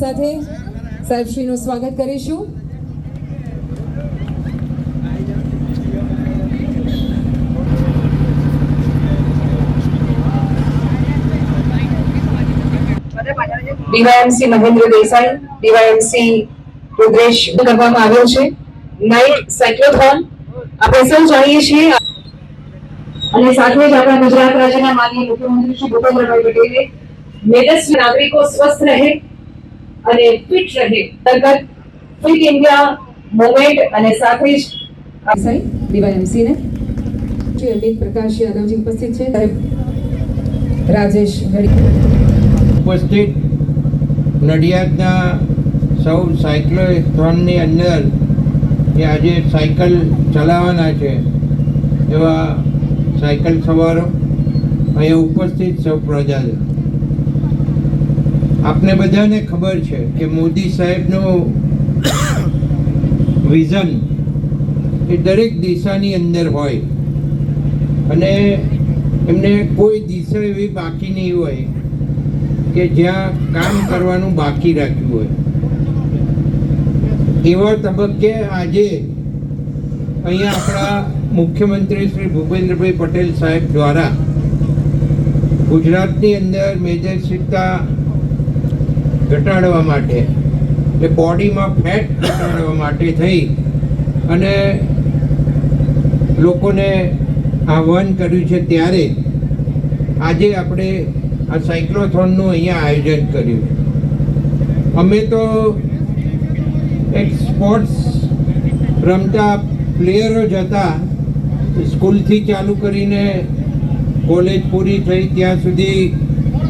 સાથે સાહેબશ્રીનું સ્વાગત કરીશું. ડીવાયએમસી મહેન્દ્ર દેસાઈ, ડીવાયએમસી રુદ્રેશ કરવામાં આવ્યો છે. નાઇટ સાયક્લોથોન આપણે સૌ જાણીએ છીએ. અને સાથે જ આપણા ગુજરાત રાજ્યના માનનીય મુખ્યમંત્રી શ્રી ભૂપેન્દ્રભાઈ પટેલે મેદસ્વી નાગરિકો સ્વસ્થ રહે અને ફિટ રહે. અંતર્ગત ફિટ ઇન્ડિયા મુવમેન્ટ અને સાથે જ દેસાઈ ડીવાયએમસીને શ્રી અમિત પ્રકાશ યાદવજી ઉપસ્થિત છે. સાહેબ રાજેશ ઘડી ઉપસ્થિત નડિયાદના સૌ સાયક્લોથોનની અંદર જે આજે સાયકલ ચલાવવાના છે. એવા સાયકલ સવારો. અહીંયા ઉપસ્થિત સૌ પ્રજાજનો. આપને બધાને ખબર છે કે મોદી સાહેબનું વિઝન એ દરેક દિશાની અંદર હોય. અને એમને કોઈ દિશા એવી બાકી નહીં હોય કે જ્યાં કામ કરવાનું બાકી રાખ્યું હોય. એવા તબક્કે આજે અહીંયા આપણા મુખ્યમંત્રી શ્રી ભૂપેન્દ્રભાઈ પટેલ સાહેબ દ્વારા ગુજરાતની અંદર મેજર મેદસ્વીતા ઘટાડવા માટે. એટલે બોડીમાં ફેટ ઘટાડવા માટે થઈ. અને લોકોને આહ્વાન કર્યું છે ત્યારે આજે આપણે આ સાયક્લોથોનનું અહીંયા આયોજન કર્યું. અમે તો એક સ્પોર્ટ્સ રમતા પ્લેયરો જ હતા. સ્કૂલથી ચાલુ કરીને કોલેજ પૂરી થઈ, ત્યાં સુધી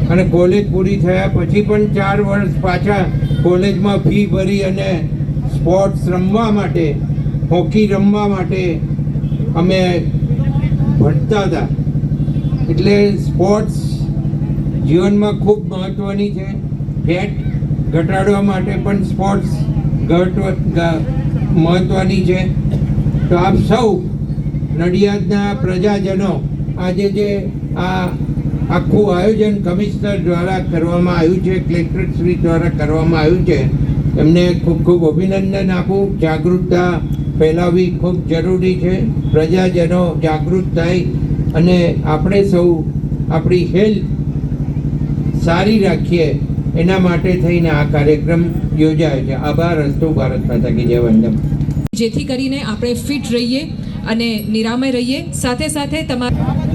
અને કોલેજ પૂરી થયા પછી પણ ચાર વર્ષ પાછા કોલેજમાં ફી ભરી અને સ્પોર્ટ્સ રમવા માટે હોકી રમવા માટે અમે ભણતા હતા. એટલે સ્પોર્ટ્સ જીવનમાં ખૂબ મહત્ત્વની છે. ફેટ ઘટાડવા માટે પણ સ્પોર્ટ્સ મહત્ત્વની છે. તો આપ સૌ નડિયાદના પ્રજાજનો, આજે જે આ આખું આયોજન કમિશનર દ્વારા કરવામાં આવ્યું છે, કલેક્ટરેટ શ્રી દ્વારા કરવામાં આવ્યું છે. એમને ખૂબ ખૂબ અભિનંદન આપું. જાગૃતતા ફેલાવવી ખૂબ જરૂરી છે. પ્રજાજનો જાગૃત થાય અને આપણે સૌ આપણી હેલ્થ સારી રાખીએ, એના માટે થઈને આ કાર્યક્રમ યોજાયો છે. આભાર, અસ્તુ ભારત માતા કી જય વંદન જેથી કરીને આપણે ફિટ રહીએ અને નિરામય રહીએ. સાથે સાથે તમારા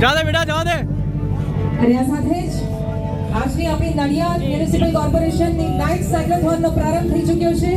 જવા દે બેટા, જવા દે. અને આ સાથે જ આજની આપણી નડિયાદ મ્યુનિસિપલ કોર્પોરેશનની નાઇટ સાયક્લોથોનનો પ્રારંભ થઈ ચૂક્યો છે.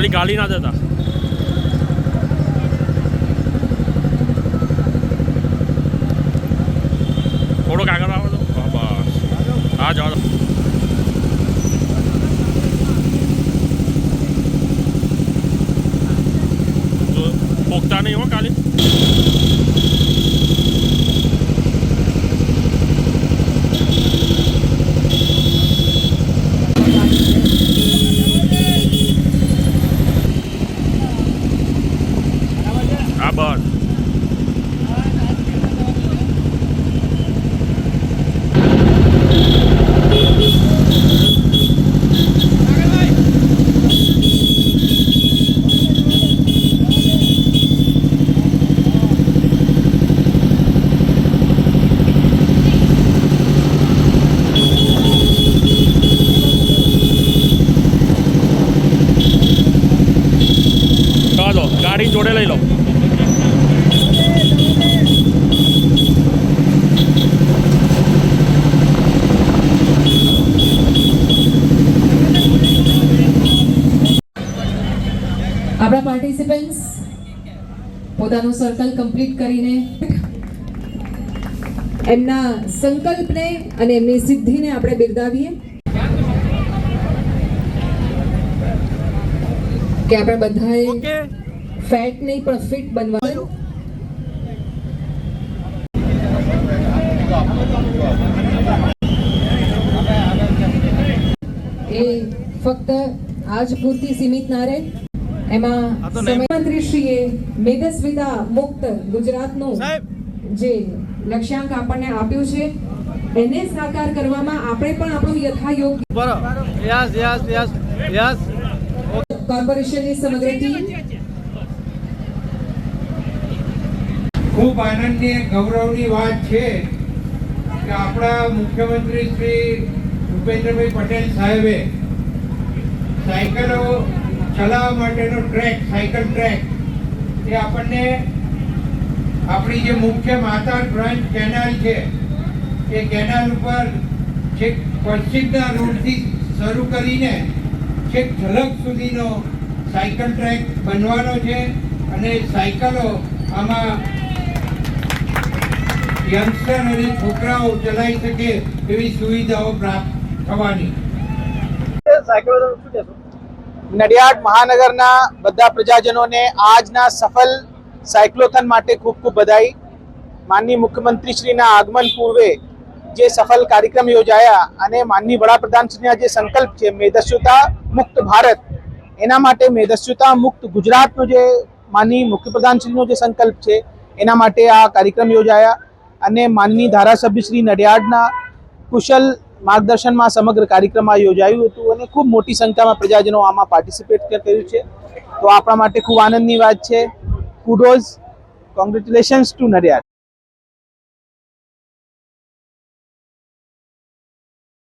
ખાલી ગાલી ના દેતા. થોડોક આગળ આવો તો. બસ. હા જવા પોખતા નહીં હો ખાલી હા બસ જવા દો ગાડી જોડે લઈ લો આપણા પાર્ટિસિપન્ટ્સ પોતાનું સર્કલ કમ્પ્લીટ કરીને એમના સંકલ્પને અને એમની સિદ્ધિને આપણે બિરદાવીએ. કે આપણે બધાએ ફેટ નહીં પણ ફિટ બનવાનું એ ફક્ત આજ પૂરતી સીમિત ના રહે. એમાં. મંત્રીશ્રીએ મેદસ્વિતા મુક્ત ગુજરાતનું જે લક્ષ્યાંક આપણને આપ્યું છે એને સાકાર કરવામાં આપણે પણ આપણું યથાયોગ્ય કોર્પોરેશનની સમગ્ર ટીમ ખૂબ આનંદની ગૌરવની વાત છે કે આપણા મુખ્યમંત્રી શ્રી ભૂપેન્દ્રભાઈ પટેલ સાહેબે સાયકલો ચલાવવા માટેનો ટ્રેક, સાયકલ ટ્રેક, એ આપણને આપણી જે મુખ્ય માતા બ્રાન્ચ કેનાલ છે, એ કેનાલ ઉપર છેક પશ્ચિમના રોડથી શરૂ કરીને છેક ઝલક સુધીનો સાયકલ ટ્રેક બનવાનો છે અને સાયકલો આમાં યંગસ્ટર અને છોકરાઓ ચલાવી શકે એવી સુવિધાઓ પ્રાપ્ત થવાની. નડિયાદ મહાનગરના બધા પ્રજાજનોને આજના સફળ સાયક્લોથન માટે ખૂબ ખૂબ બધાઈ. માનનીય મુખ્યમંત્રીશ્રીના આગમન પૂર્વે જે સફળ કાર્યક્રમ યોજાયા અને માનનીય વડાપ્રધાનશ્રીના જે સંકલ્પ છે મેદસ્યુતા મુક્ત ભારત, એના માટે મેદસ્યુતા મુક્ત ગુજરાતનો જે માનનીય મુખ્યપ્રધાનશ્રીનો જે સંકલ્પ છે, એના માટે આ કાર્યક્રમ યોજાયા અને માનનીય ધારાસભ્ય શ્રી નડિયાદના કુશલ માર્ગદર્શનમાં સમગ્ર કાર્યક્રમમાં યોજાયું હતું અને ખૂબ મોટી સંખ્યામાં પ્રજાજનો આમાં પાર્ટિસિપેટ કર્યું છે. તો આપણા માટે ખૂબ આનંદની વાત છે. Kudos congratulations to Nadiad.